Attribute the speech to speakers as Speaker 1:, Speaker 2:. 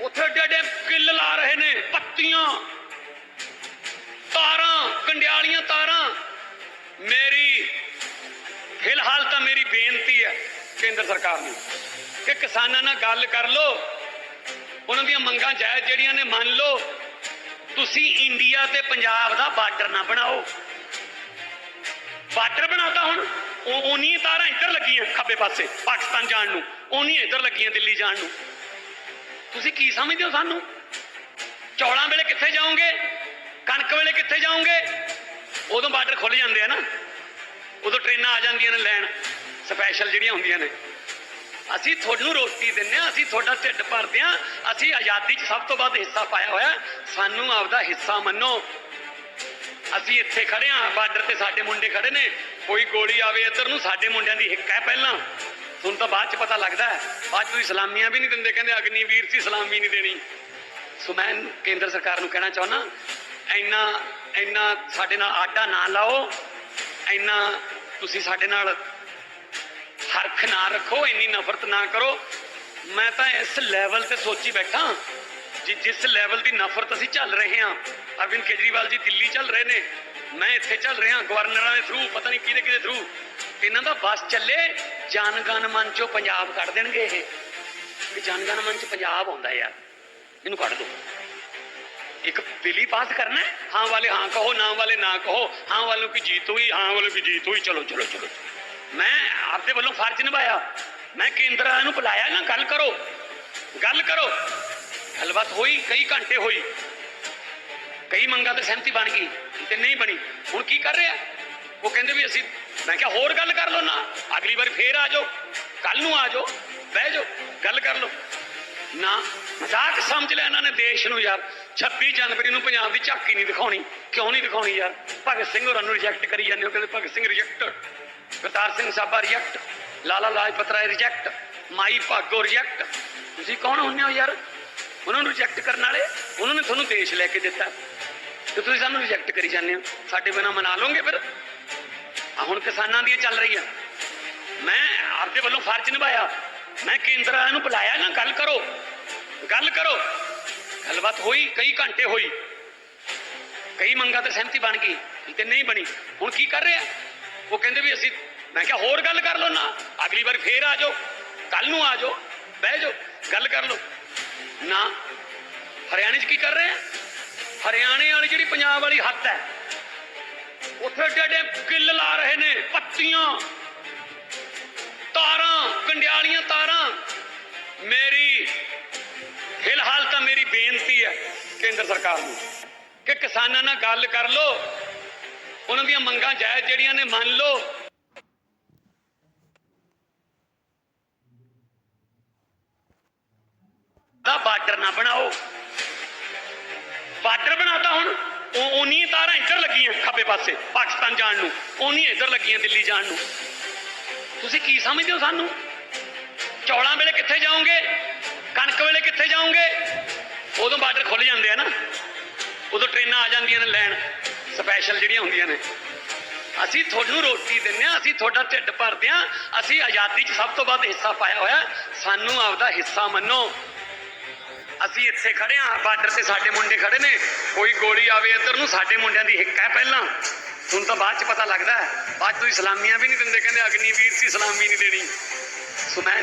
Speaker 1: ਉੱਥੇ ਏਡੇ ਏਡੇ ਕਿੱਲ ਲਾ ਰਹੇ ਨੇ, ਪੱਤੀਆਂ, ਤਾਰਾਂ, ਕੰਡਿਆਲੀਆਂ ਤਾਰਾਂ। ਮੇਰੀ, ਫਿਲਹਾਲ ਤਾਂ ਮੇਰੀ ਬੇਨਤੀ ਹੈ ਕੇਂਦਰ ਸਰਕਾਰ ਨੂੰ ਕਿ ਕਿਸਾਨਾਂ ਨਾਲ ਗੱਲ ਕਰ ਲਓ। ਉਹਨਾਂ ਦੀਆਂ ਮੰਗਾਂ ਜਾਇਜ਼ ਜਿਹੜੀਆਂ ਨੇ ਮੰਨ ਲਓ। ਤੁਸੀਂ ਇੰਡੀਆ ਤੇ ਪੰਜਾਬ ਦਾ ਬਾਰਡਰ ਨਾ ਬਣਾਓ। ਬਾਰਡਰ ਬਣਾਤਾ ਹੁਣ, ਉਹ ਉਨੀ ਤਾਰਾਂ ਇੱਧਰ ਲੱਗੀਆਂ ਖੱਬੇ ਪਾਸੇ, ਪਾਕਿਸਤਾਨ ਜਾਣ ਨੂੰ। ਉਨੀ ਇੱਧਰ ਲੱਗੀਆਂ ਦਿੱਲੀ ਜਾਣ ਨੂੰ। ਤੁਸੀਂ ਕੀ ਸਮਝਦੇ ਹੋ ਸਾਨੂੰ? ਚੌਲਾਂ ਵੇਲੇ ਕਿੱਥੇ ਜਾਓਗੇ? ਕਣਕ ਵੇਲੇ ਕਿੱਥੇ ਜਾਓਗੇ? ਉਦੋਂ ਬਾਰਡਰ ਖੁੱਲ ਜਾਂਦੇ ਆ ਨਾ। ਉਦੋਂ ਟ੍ਰੇਨਾਂ ਆ ਜਾਂਦੀਆਂ ਨੇ ਲੈਣ। ਸਪੈਸ਼ਲ ਜਿਹੜੀਆਂ ਹੁੰਦੀਆਂ ਨੇ। ਅਸੀਂ ਤੁਹਾਨੂੰ ਰੋਟੀ ਦਿੰਨੇ ਆ ਅਸੀਂ ਤੁਹਾਡਾ ਢਿੱਡ ਭਰਦੇ ਆ ਅਸੀਂ ਆਜ਼ਾਦੀ 'ਚ ਸਭ ਤੋਂ ਵੱਧ ਹਿੱਸਾ ਪਾਇਆ ਹੋਇਆ। ਸਾਨੂੰ ਆਪਦਾ ਹਿੱਸਾ ਮੰਨੋ। ਅਸੀਂ ਇੱਥੇ ਖੜੇ ਆ ਬਾਰਡਰ ਤੇ ਸਾਡੇ ਮੁੰਡੇ ਖੜੇ ਨੇ। ਕੋਈ ਗੋਲੀ ਆਵੇ ਇੱਧਰ ਨੂੰ, ਸਾਡੇ ਮੁੰਡਿਆਂ ਦੀ ਹਿੱਕ ਹੈ ਪਹਿਲਾਂ। ਤੁਹਾਨੂੰ ਤਾਂ ਬਾਅਦ 'ਚ ਪਤਾ ਲੱਗਦਾ ਬਾਅਦ 'ਚ ਤੁਸੀਂ ਸਲਾਮੀਆਂ ਵੀ ਨਹੀਂ ਦਿੰਦੇ, ਕਹਿੰਦੇ ਅਗਨੀਵੀਰ ਸੀ, ਸਲਾਮੀ ਨਹੀਂ ਦੇਣੀ। ਸੋ ਮੈਂ ਕੇਂਦਰ ਸਰਕਾਰ ਨੂੰ ਕਹਿਣਾ ਚਾਹੁੰਦਾ, ਇੰਨਾ ਇੰਨਾ ਸਾਡੇ ਨਾਲ ਆਡਾ ਨਾ ਲਾਓ, ਇੰਨਾ ਤੁਸੀਂ ਸਾਡੇ ਨਾਲ ਹਰਖ ਨਾ ਰੱਖੋ, ਇੰਨੀ ਨਫ਼ਰਤ ਨਾ ਕਰੋ। ਮੈਂ ਤਾਂ ਇਸ ਲੈਵਲ ਤੇ ਸੋਚੀ ਬੈਠਾ, ਜੀ, ਜਿਸ ਲੈਵਲ ਦੀ ਨਫ਼ਰਤ ਅਸੀਂ ਚੱਲ ਰਹੇ ਹਾਂ। ਅਰਵਿੰਦ ਕੇਜਰੀਵਾਲ ਜੀ ਦਿੱਲੀ ਚੱਲ ਰਹੇ ਨੇ, ਮੈਂ ਇੱਥੇ ਚੱਲ ਰਿਹਾ, ਗਵਰਨਰਾਂ ਦੇ ਥਰੂ ਪਤਾ ਨਹੀਂ ਕਿਹਦੇ ਕਿਹਦੇ ਥਰੂ ਇਹਨਾਂ ਦਾ ਬਸ ਚੱਲੇ ਜਨਗਣ ਮਨ ਚੋਂ ਪੰਜਾਬ ਕੱਢ ਦੇਣਗੇ ਇਹ। ਕਿ ਜਨਗਣ ਮਨ ਚ ਪੰਜਾਬ ਆਉਂਦਾ ਯਾਰ। ਇਹਨੂੰ ਕੱਢ ਦੋ। ਇੱਕ ਬਿੱਲ ਹੀ ਪਾਸ ਕਰਨਾ ਹਾਂ। ਵਾਲੇ ਹਾਂ ਕਹੋ, ਨਾ ਵਾਲੇ ਨਾ ਕਹੋ। ਹਾਂ ਵਾਲੋਂ ਕੀ ਜੀਤ ਹੋਈ, ਹਾਂ ਵਾਲੋਂ ਕੀ ਜੀਤ ਹੋਈ। ਚਲੋ ਚਲੋ ਚਲੋ। ਮੈਂ ਆਪਦੇ ਵੱਲੋਂ ਫਰਜ਼ ਨਿਭਾਇਆ। ਮੈਂ ਕੇਂਦਰ ਵਾਲਿਆਂ ਨੂੰ ਬੁਲਾਇਆ ਨਾ, ਗੱਲ ਕਰੋ। ਗੱਲ ਕਰੋ। ਗੱਲਬਾਤ ਹੋਈ, ਕਈ ਘੰਟੇ ਹੋਈ। ਕਈ ਮੰਗਾਂ ਤੇ ਸਹਿਮਤੀ ਬਣ ਗਈ ਤੇ ਨਹੀਂ ਬਣੀ। ਹੁਣ ਕੀ ਕਰ ਰਿਹਾ? ਉਹ ਕਹਿੰਦੇ ਵੀ ਅਸੀਂ ਮੈਂ ਕਿਹਾ, ਹੋਰ ਗੱਲ ਕਰ ਲਓ ਨਾ। ਅਗਲੀ ਵਾਰ ਫੇਰ ਆ ਜਾਓ। ਕੱਲ ਨੂੰ ਆ ਜਾਓ। ਬਹਿ ਜਾਓ। ਗੱਲ ਕਰ ਲਓ। ਨਾ ਮਜ਼ਾਕ ਸਮਝ ਲਿਆ ਇਹਨਾਂ ਨੇ ਦੇਸ਼ ਨੂੰ ਯਾਰ। 26 ਜਨਵਰੀ ਨੂੰ ਪੰਜਾਬ ਦੀ ਝਾਕੀ ਨਹੀਂ ਦਿਖਾਉਣੀ। ਕਿਉਂ ਨਹੀਂ ਦਿਖਾਉਣੀ ਯਾਰ? ਭਗਤ ਸਿੰਘ ਹੋਰਾਂ ਨੂੰ ਰਿਜੈਕਟ ਕਰੀ ਜਾਂਦੇ ਹੋ। ਕਹਿੰਦੇ Bhagat Singh reject Kartar Singh Saba reject Lala Lajpat Rai reject Mai Bhago reject ਤੁਸੀਂ ਕੌਣ ਹੁੰਦੇ ਹੋ ਯਾਰ? ਉਹਨਾਂ ਨੂੰ ਰਿਜੈਕਟ ਕਰਨ ਵਾਲੇ? ਉਹਨਾਂ ਨੇ ਤੁਹਾਨੂੰ ਦੇਸ਼ ਲੈ ਕੇ ਦਿੱਤਾ। ਤੇ ਤੁਸੀਂ ਸਾਨੂੰ ਰਿਜੈਕਟ ਕਰੀ ਜਾਂਦੇ ਹੋ। ਸਾਡੇ ਬਿਨਾ ਮਨਾ ਲਓਗੇ ਫਿਰ? ਹੁਣ ਕਿਸਾਨਾਂ ਦੀਆਂ ਚੱਲ ਰਹੀਆਂ। ਮੈਂ ਆਪਦੇ ਵੱਲੋਂ ਫਰਜ਼ ਨਿਭਾਇਆ। ਮੈਂ ਕੇਂਦਰ ਵਾਲਿਆਂ ਨੂੰ ਬੁਲਾਇਆ ਨਾ, ਗੱਲ ਕਰੋ। ਗੱਲ ਕਰੋ। ਗੱਲਬਾਤ ਹੋਈ, ਕਈ ਘੰਟੇ ਹੋਈ। ਕਈ ਮੰਗਾਂ ਤੇ ਸਹਿਮਤੀ ਬਣ ਗਈ ਤੇ ਨਹੀਂ ਬਣੀ। ਹੁਣ ਕੀ ਕਰ ਰਿਹਾ? ਉਹ ਕਹਿੰਦੇ ਵੀ ਅਸੀਂ ਮੈਂ ਕਿਹਾ ਹੋਰ ਗੱਲ ਕਰ ਲਓ ਨਾ। ਅਗਲੀ ਵਾਰ ਫੇਰ ਆ ਜਾਓ। ਕੱਲ ਨੂੰ ਆ ਜਾਓ। ਬਹਿ ਜਾਓ। ਗੱਲ ਕਰ ਲਓ। ਨਾ। ਹਰਿਆਣੇ 'ਚ ਕੀ ਕਰ ਰਹੇ ਆ? ਹਰਿਆਣੇ ਵਾਲੀ ਜਿਹੜੀ ਪੰਜਾਬ ਵਾਲੀ ਹੱਦ ਹੈ ਉੱਥੇ ਏਡੇ ਕਿੱਲ ਲਾ ਰਹੇ ਨੇ, ਪੱਤੀਆਂ, ਤਾਰਾਂ, ਕੰਡਿਆਲੀਆਂ ਤਾਰਾਂ। ਮੇਰੀ, ਫਿਲਹਾਲ ਤਾਂ ਮੇਰੀ ਬੇਨਤੀ ਹੈ ਕੇਂਦਰ ਸਰਕਾਰ ਨੂੰ ਕਿ ਕਿਸਾਨਾਂ ਨਾਲ ਗੱਲ ਕਰ ਲਓ। ਉਹਨਾਂ ਦੀਆਂ ਮੰਗਾਂ ਜਾਇਜ਼ ਜਿਹੜੀਆਂ ਨੇ ਮੰਨ ਲਓ। ਦਾ ਬਾਰਡਰ ਨਾ ਬਣਾਓ। ਬਾਰਡਰ ਬਣਾਤਾ ਹੁਣ ਉਹ ਉਨੀ ਤਾਰਾਂ ਇੱਧਰ ਖੱਬੇ ਪਾਸੇ, ਪਾਕਿਸਤਾਨ ਜਾਣ ਨੂੰ। ਉਨੀ ਇੱਧਰ ਲੱਗੀਆਂ ਦਿੱਲੀ ਜਾਣ ਨੂੰ। ਤੁਸੀਂ ਕੀ ਸਮਝਦੇ ਹੋ ਸਾਨੂੰ? ਚੌਲਾਂ ਵੇਲੇ ਕਿੱਥੇ ਜਾਓਗੇ? ਕਣਕ ਵੇਲੇ ਕਿੱਥੇ ਜਾਓਗੇ? ਉਦੋਂ ਬਾਰਡਰ ਖੁੱਲ ਜਾਂਦੇ ਆ ਨਾ। ਉਦੋਂ ਟ੍ਰੇਨਾਂ ਆ ਜਾਂਦੀਆਂ ਨੇ ਲੈਣ। ਸਪੈਸ਼ਲ ਜਿਹੜੀਆਂ ਹੁੰਦੀਆਂ ਨੇ। ਅਸੀਂ ਤੁਹਾਨੂੰ ਰੋਟੀ ਦਿੰਨੇ ਆ ਅਸੀਂ ਤੁਹਾਡਾ ਢਿੱਡ ਭਰਦੇ ਆ ਅਸੀਂ ਆਜ਼ਾਦੀ 'ਚ ਸਭ ਤੋਂ ਵੱਧ ਹਿੱਸਾ ਪਾਇਆ ਹੋਇਆ। ਸਾਨੂੰ ਆਪਦਾ ਹਿੱਸਾ ਮੰਨੋ। ਅਸੀਂ ਇੱਥੇ ਖੜੇ ਆ ਬਾਰਡਰ ਤੇ ਸਾਡੇ ਮੁੰਡੇ ਖੜੇ ਨੇ। ਕੋਈ ਗੋਲੀ ਆਵੇ ਇੱਧਰ ਨੂੰ, ਸਾਡੇ ਮੁੰਡਿਆਂ ਦੀ ਹਿੱਕ ਹੈ ਪਹਿਲਾਂ। ਤੁਹਾਨੂੰ ਤਾਂ ਬਾਅਦ 'ਚ ਪਤਾ ਲੱਗਦਾ ਬਾਅਦ 'ਚ ਤੁਸੀਂ ਸਲਾਮੀਆਂ ਵੀ ਨਹੀਂ ਦਿੰਦੇ, ਕਹਿੰਦੇ ਅਗਨੀਵੀਰ ਸੀ, ਸਲਾਮੀ ਨਹੀਂ ਦੇਣੀ। ਸੋ ਮੈਂ